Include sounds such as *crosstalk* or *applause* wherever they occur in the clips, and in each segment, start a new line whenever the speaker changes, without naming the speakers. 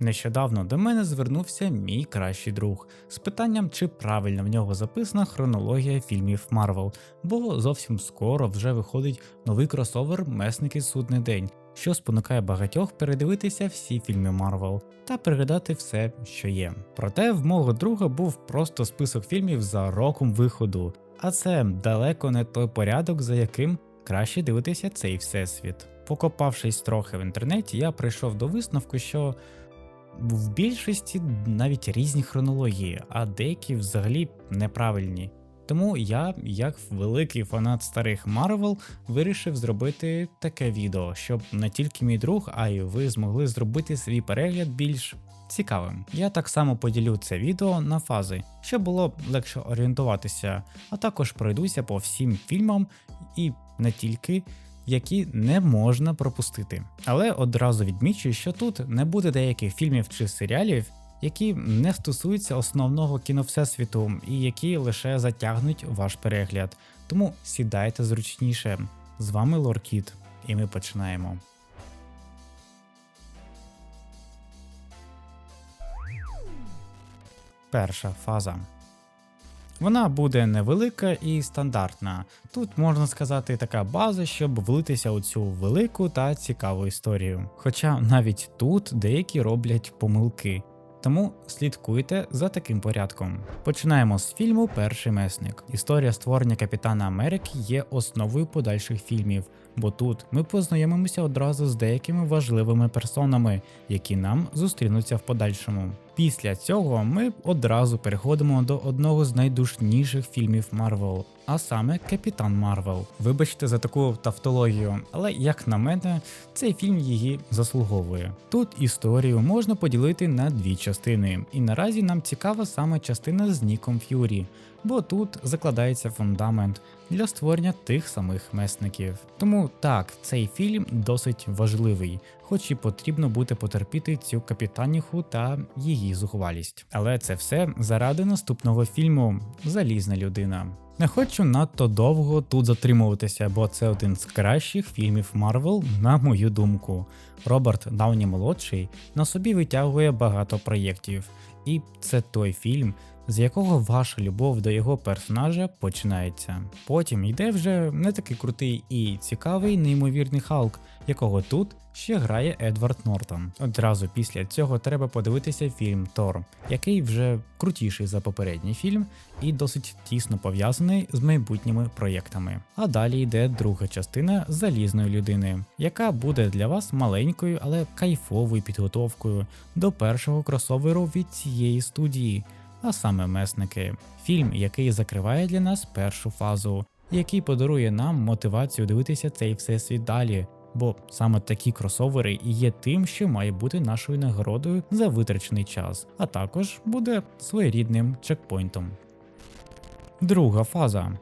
Нещодавно до мене звернувся мій кращий друг з питанням, чи правильно в нього записана хронологія фільмів Марвел, бо зовсім скоро вже виходить новий кросовер Месники Судний день, що спонукає багатьох передивитися всі фільми Марвел та переглядати все, що є. Проте в мого друга був просто список фільмів за роком виходу, а це далеко не той порядок, за яким краще дивитися цей всесвіт. Покопавшись трохи в інтернеті, я прийшов до висновку, що в більшості навіть різні хронології, а деякі взагалі неправильні. Тому я, як великий фанат старих Марвел, вирішив зробити таке відео, щоб не тільки мій друг, а й ви змогли зробити свій перегляд більш цікавим. Я так само поділю це відео на фази, щоб було легше орієнтуватися, а також пройдуся по всім фільмам і не тільки які не можна пропустити. Але одразу відмічу, що тут не буде деяких фільмів чи серіалів, які не стосуються основного кіновсесвіту і які лише затягнуть ваш перегляд. Тому сідайте зручніше. З вами Лоркіт, і ми починаємо. Перша фаза. Вона буде невелика і стандартна. Тут можна сказати така база, щоб влитися у цю велику та цікаву історію. Хоча навіть тут деякі роблять помилки. Тому слідкуйте за таким порядком. Починаємо з фільму Перший месник. Історія створення Капітана Америки є основою подальших фільмів, бо тут ми познайомимося одразу з деякими важливими персонами, які нам зустрінуться в подальшому. Після цього ми одразу переходимо до одного з найдушніших фільмів Марвел, а саме Капітан Марвел. Вибачте за таку тавтологію, але як на мене, цей фільм її заслуговує. Тут історію можна поділити на дві частини, і наразі нам цікава саме частина з Ніком Ф'юрі, бо тут закладається фундамент для створення тих самих месників. Тому так, цей фільм досить важливий, хоч і потрібно буде потерпіти цю капітаніху та її зухвалість. Але це все заради наступного фільму Залізна людина. Не хочу надто довго тут затримуватися, бо це один з кращих фільмів Марвел, на мою думку. Роберт Дауні молодший на собі витягує багато проєктів, і це той фільм, з якого ваша любов до його персонажа починається. Потім йде вже не такий крутий і цікавий неймовірний Халк, якого тут ще грає Едвард Нортон. Одразу після цього треба подивитися фільм Тор, який вже крутіший за попередній фільм і досить тісно пов'язаний з майбутніми проєктами. А далі йде друга частина залізної людини, яка буде для вас маленькою, але кайфовою підготовкою до першого кросоверу від цієї студії. А саме месники, фільм, який закриває для нас першу фазу, який подарує нам мотивацію дивитися цей всесвіт далі, бо саме такі кросовери і є тим, що має бути нашою нагородою за витрачений час, а також буде своєрідним чекпоінтом. Друга фаза.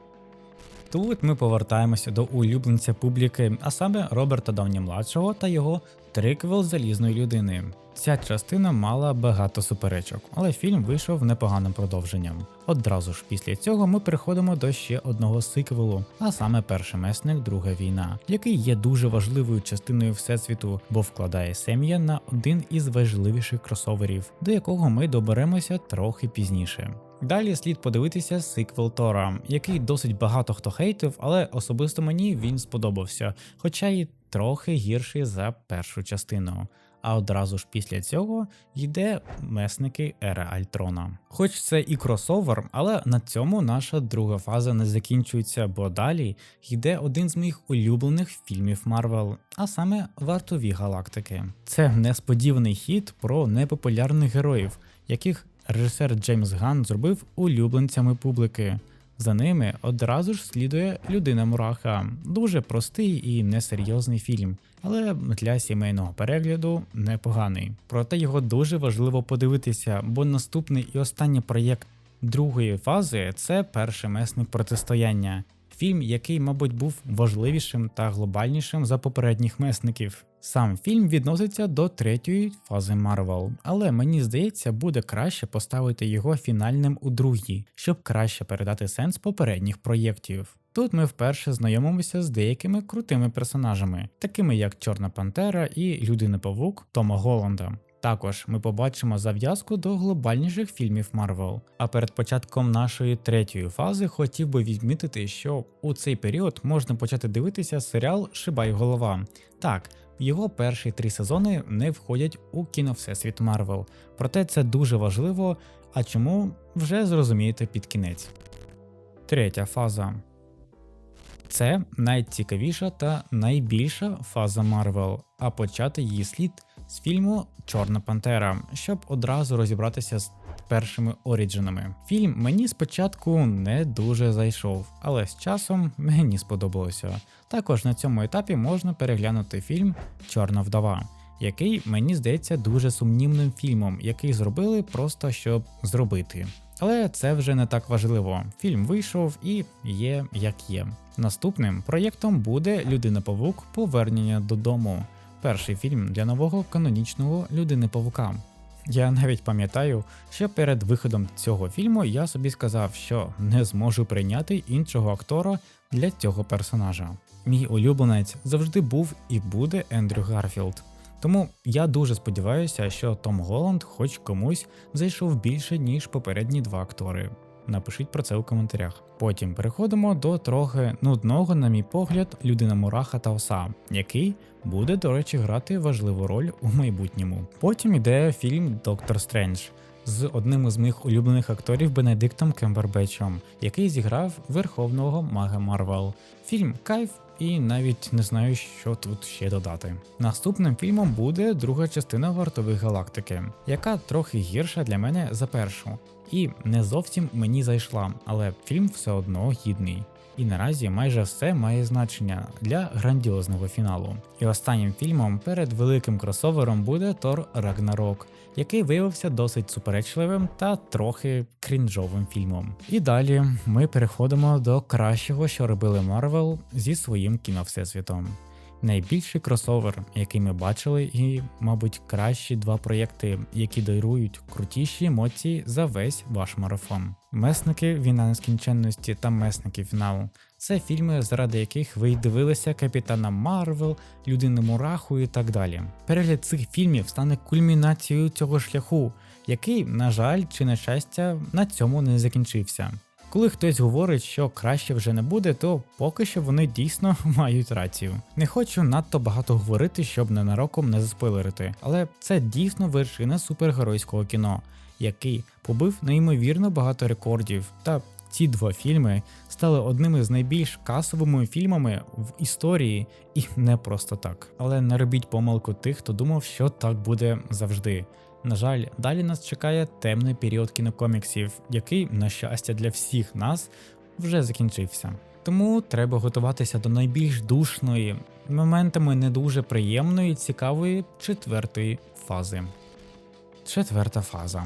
Тут ми повертаємося до улюбленця публіки, а саме Роберта Дауні младшого та його триквел залізної людини. Ця частина мала багато суперечок, але фільм вийшов непоганим продовженням. Одразу ж після цього ми переходимо до ще одного сиквелу, а саме перший месник Друга війна, який є дуже важливою частиною всесвіту, бо вкладає сім'я на один із важливіших кросоверів, до якого ми доберемося трохи пізніше. Далі слід подивитися сиквел Тора, який досить багато хто хейтив, але особисто мені він сподобався, хоча й трохи гірший за першу частину. А одразу ж після цього йде месники Ера Альтрона. Хоч це і кросовер, але на цьому наша друга фаза не закінчується, бо далі йде один з моїх улюблених фільмів Марвел, а саме Вартові галактики. Це несподіваний хід про непопулярних героїв, яких режисер Джеймс Ган зробив улюбленцями публіки. За ними одразу ж слідує людина мураха. Дуже простий і несерйозний фільм, але для сімейного перегляду непоганий. Проте його дуже важливо подивитися, бо наступний і останній проєкт другої фази це перший месник протистояння. Фільм, який, мабуть, був важливішим та глобальнішим за попередніх месників. Сам фільм відноситься до третьої фази Марвел, але мені здається, буде краще поставити його фінальним у другій, щоб краще передати сенс попередніх проєктів. Тут ми вперше знайомимося з деякими крутими персонажами, такими як Чорна Пантера і Людина Павук Тома Голланда. Також ми побачимо зав'язку до глобальніших фільмів Марвел. А перед початком нашої третьої фази хотів би відмітити, що у цей період можна почати дивитися серіал Шибай голова. Так, його перші три сезони не входять у кіно Всесвіт Марвел. Проте це дуже важливо, а чому вже зрозумієте під кінець. Третя фаза. Це найцікавіша та найбільша фаза Марвел, а почати її слід з фільму Чорна Пантера, щоб одразу розібратися з першими оріджинами. Фільм мені спочатку не дуже зайшов, але з часом мені сподобалося. Також на цьому етапі можна переглянути фільм Чорна вдова. Який мені здається дуже сумнівним фільмом, який зробили просто щоб зробити. Але це вже не так важливо. Фільм вийшов і є як є. Наступним проєктом буде Людина Павук Повернення додому. Перший фільм для нового канонічного людини Павука. Я навіть пам'ятаю, що перед виходом цього фільму я собі сказав, що не зможу прийняти іншого актора для цього персонажа. Мій улюбленець завжди був і буде Ендрю Гарфілд. Тому я дуже сподіваюся, що Том Голланд хоч комусь зайшов більше, ніж попередні два актори. Напишіть про це у коментарях. Потім переходимо до трохи нудного, на мій погляд, людина Мураха та Оса, який буде, до речі, грати важливу роль у майбутньому. Потім йде фільм Доктор Стрендж з одним із моїх улюблених акторів Бенедиктом Кембербечем, який зіграв верховного мага Марвел. Фільм Кайф. І навіть не знаю, що тут ще додати. Наступним фільмом буде друга частина вартових галактики, яка трохи гірша для мене за першу, і не зовсім мені зайшла, але фільм все одно гідний. І наразі майже все має значення для грандіозного фіналу. І останнім фільмом перед великим кросовером буде Тор Рагнарок, який виявився досить суперечливим та трохи крінжовим фільмом. І далі ми переходимо до кращого, що робили Марвел зі своїм кіновсесвітом. Найбільший кросовер, який ми бачили, і, мабуть, кращі два проєкти, які дарують крутіші емоції за весь ваш марафон. Месники Війна нескінченності та Месники фіналу це фільми, заради яких ви й дивилися Капітана Марвел, Людину Мураху і так далі. Перегляд цих фільмів стане кульмінацією цього шляху, який, на жаль, чи на щастя, на цьому не закінчився. Коли хтось говорить, що краще вже не буде, то поки що вони дійсно *laughs* мають рацію. Не хочу надто багато говорити, щоб ненароком не заспойлерити, але це дійсно вершина супергеройського кіно, який побив неймовірно багато рекордів. Та ці два фільми стали одними з найбільш касовими фільмами в історії, і не просто так. Але не робіть помилку тих, хто думав, що так буде завжди. На жаль, далі нас чекає темний період кінокоміксів, який, на щастя, для всіх нас вже закінчився. Тому треба готуватися до найбільш душної, моментами не дуже приємної, цікавої четвертої фази. Четверта фаза.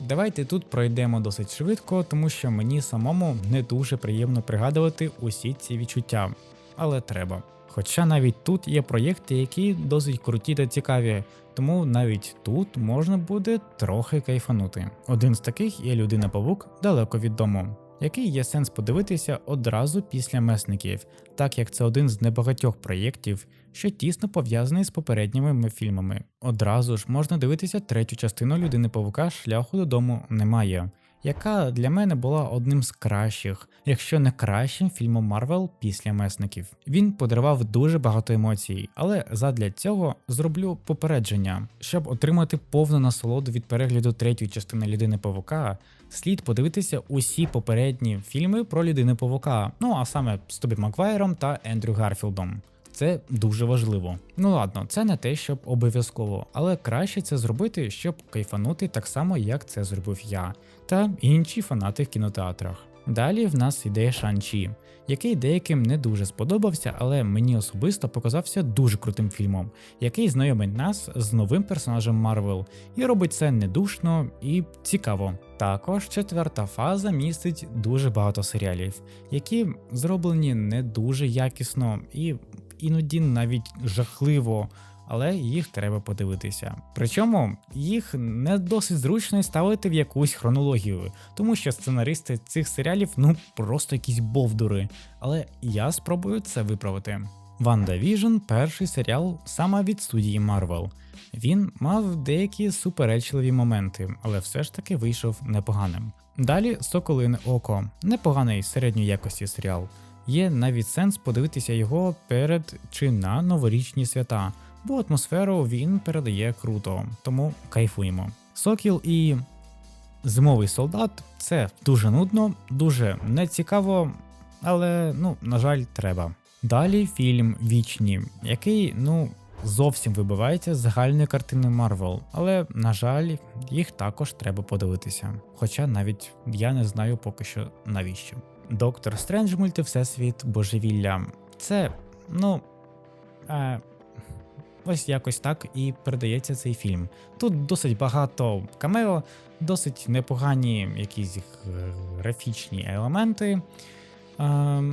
Давайте тут пройдемо досить швидко, тому що мені самому не дуже приємно пригадувати усі ці відчуття, але треба. Хоча навіть тут є проєкти, які досить круті та цікаві, тому навіть тут можна буде трохи кайфанути. Один з таких є людина павук далеко від дому, який є сенс подивитися одразу після месників, так як це один з небагатьох проєктів, що тісно пов'язаний з попередніми фільмами. Одразу ж можна дивитися третю частину людини павука шляху додому немає яка для мене була одним з кращих, якщо не кращим фільмом Марвел після месників. Він подарував дуже багато емоцій, але задля цього зроблю попередження, щоб отримати повну насолоду від перегляду третьої частини людини Павука. Слід подивитися усі попередні фільми про людини Павука, ну а саме з Тобі Маквайром та Ендрю Гарфілдом. Це дуже важливо. Ну ладно, це не те, щоб обов'язково, але краще це зробити, щоб кайфанути так само, як це зробив я, та інші фанати в кінотеатрах. Далі в нас іде Шан-Чі, який деяким не дуже сподобався, але мені особисто показався дуже крутим фільмом, який знайомить нас з новим персонажем Марвел і робить це недушно і цікаво. Також четверта фаза містить дуже багато серіалів, які зроблені не дуже якісно і іноді навіть жахливо, але їх треба подивитися. Причому їх не досить зручно ставити в якусь хронологію, тому що сценаристи цих серіалів ну просто якісь бовдури. Але я спробую це виправити. Ванда Віжн перший серіал саме від студії Marvel. Він мав деякі суперечливі моменти, але все ж таки вийшов непоганим. Далі Соколине Око, непоганий середньої якості серіал. Є навіть сенс подивитися його перед чи на новорічні свята, бо атмосферу він передає круто, тому кайфуємо. Сокіл і Зимовий солдат це дуже нудно, дуже нецікаво, але ну, на жаль, треба. Далі фільм Вічні, який, ну, зовсім вибивається з загальної картини Марвел, але, на жаль, їх також треба подивитися. Хоча навіть я не знаю поки що навіщо. Доктор Стрендж мульти Всесвіт Божевілля. Це, ну. Е, ось якось так і передається цей фільм. Тут досить багато камео, досить непогані якісь е, графічні елементи. Е,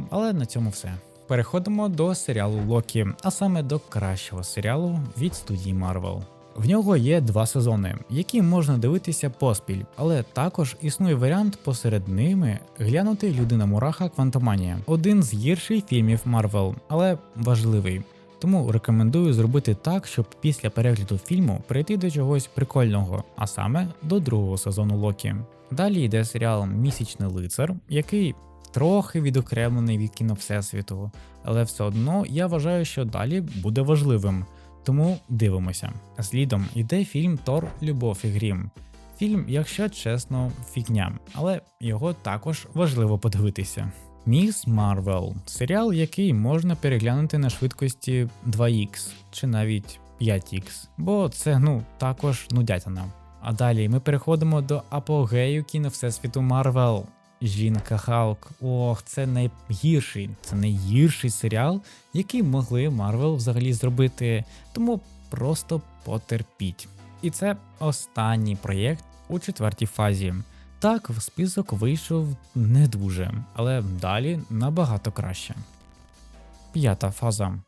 але на цьому все. Переходимо до серіалу Локі, а саме до кращого серіалу від студії Marvel. В нього є два сезони, які можна дивитися поспіль, але також існує варіант посеред ними глянути Людина Мураха Квантоманія, один з гірших фільмів Marvel, але важливий. Тому рекомендую зробити так, щоб після перегляду фільму прийти до чогось прикольного, а саме до другого сезону Локі. Далі йде серіал Місячний лицар, який трохи відокремлений від кіно Всесвіту, але все одно я вважаю, що далі буде важливим. Тому дивимося. Слідом йде фільм Тор Любов і Грім. Фільм, якщо чесно, фігня, але його також важливо подивитися. Міс Марвел серіал, який можна переглянути на швидкості 2х чи навіть 5х, бо це ну також нудятина. А далі ми переходимо до апогею кіно Всесвіту Марвел. Жінка Халк. Ох, це найгірший, це найгірший серіал, який могли Марвел взагалі зробити. Тому просто потерпіть. І це останній проєкт у четвертій фазі. Так, в список вийшов не дуже, але далі набагато краще. П'ята фаза.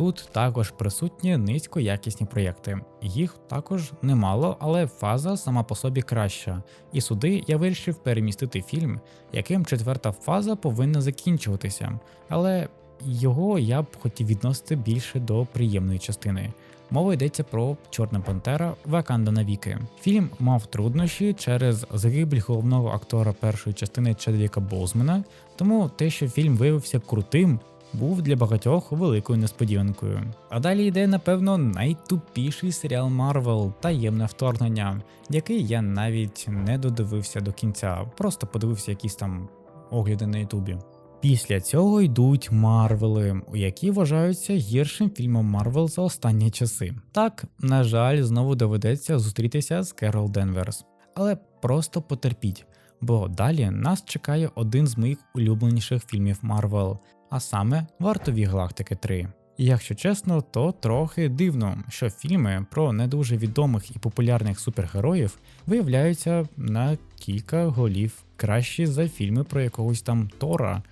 Тут також присутні низькоякісні проєкти. Їх також немало, але фаза сама по собі краща. І сюди я вирішив перемістити фільм, яким четверта фаза повинна закінчуватися, але його я б хотів відносити більше до приємної частини. Мова йдеться про Чорна Пантера Ваканда навіки. Фільм мав труднощі через загибель головного актора першої частини Чедвіка Бозмана, тому те, що фільм виявився крутим, був для багатьох великою несподіванкою. А далі йде, напевно, найтупіший серіал Марвел Таємне вторгнення, який я навіть не додивився до кінця, просто подивився якісь там огляди на Ютубі. Після цього йдуть Марвели, які вважаються гіршим фільмом Марвел за останні часи. Так, на жаль, знову доведеться зустрітися з Керол Денверс. Але просто потерпіть, бо далі нас чекає один з моїх улюбленіших фільмів Марвел, а саме Вартові Галактики 3. І якщо чесно, то трохи дивно, що фільми про не дуже відомих і популярних супергероїв виявляються на кілька голів кращі за фільми про якогось там Тора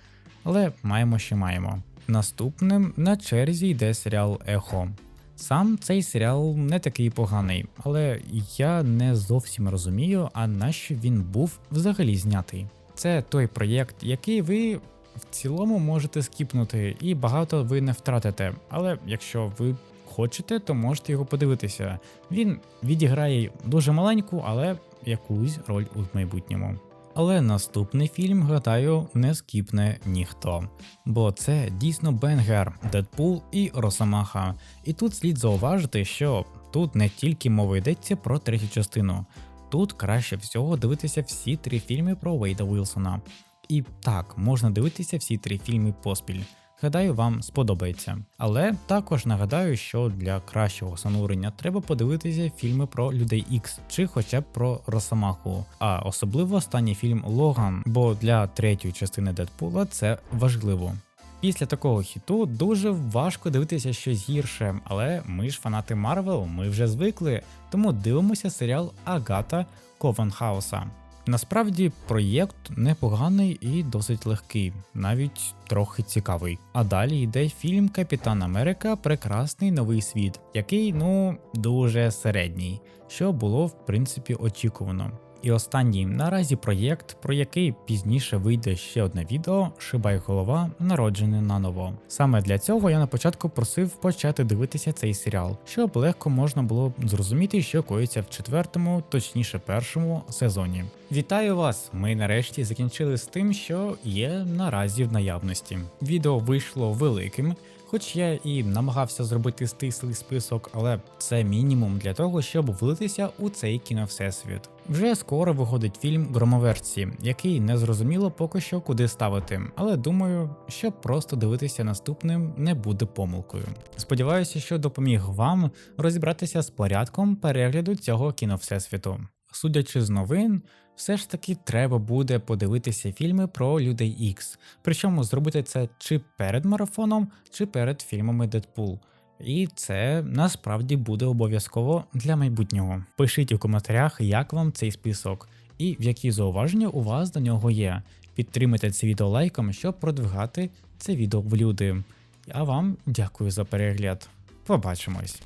але маємо, що маємо. Наступним на черзі йде серіал Ехо. Сам цей серіал не такий поганий, але я не зовсім розумію, а нащо він був взагалі знятий. Це той проєкт, який ви в цілому можете скіпнути, і багато ви не втратите. Але якщо ви хочете, то можете його подивитися. Він відіграє дуже маленьку, але якусь роль у майбутньому. Але наступний фільм, гадаю, не скіпне ніхто, бо це дійсно Бенгер, Дедпул і Росомаха. І тут слід зауважити, що тут не тільки мова йдеться про третю частину, тут краще всього дивитися всі три фільми про Вейда Уілсона. І так, можна дивитися всі три фільми поспіль. Гадаю, вам сподобається. Але також нагадаю, що для кращого занурення треба подивитися фільми про людей Ікс чи хоча б про Росомаху, а особливо останній фільм Логан, бо для третьої частини Дедпула це важливо. Після такого хіту дуже важко дивитися щось гірше, але ми ж фанати Марвел, ми вже звикли, тому дивимося серіал Агата Кованхауса. Насправді проєкт непоганий і досить легкий, навіть трохи цікавий. А далі йде фільм Капітан Америка Прекрасний новий світ, який ну дуже середній, що було в принципі очікувано. І останній наразі проєкт, про який пізніше вийде ще одне відео Шибай голова народжений наново. Саме для цього я на початку просив почати дивитися цей серіал, щоб легко можна було зрозуміти, що коїться в четвертому, точніше першому сезоні. Вітаю вас! Ми нарешті закінчили з тим, що є наразі в наявності. Відео вийшло великим. Хоч я і намагався зробити стислий список, але це мінімум для того, щоб влитися у цей кіновсесвіт. Вже скоро виходить фільм Громоверці, який не зрозуміло поки що куди ставити, але думаю, що просто дивитися наступним не буде помилкою. Сподіваюся, що допоміг вам розібратися з порядком перегляду цього кіновсесвіту. Судячи з новин, все ж таки треба буде подивитися фільми про людей Ікс, причому зробити це чи перед марафоном, чи перед фільмами Дедпул. І це насправді буде обов'язково для майбутнього. Пишіть у коментарях, як вам цей список, і в які зауваження у вас до нього є. Підтримайте це відео лайком, щоб продвигати це відео в люди. А вам дякую за перегляд. Побачимось!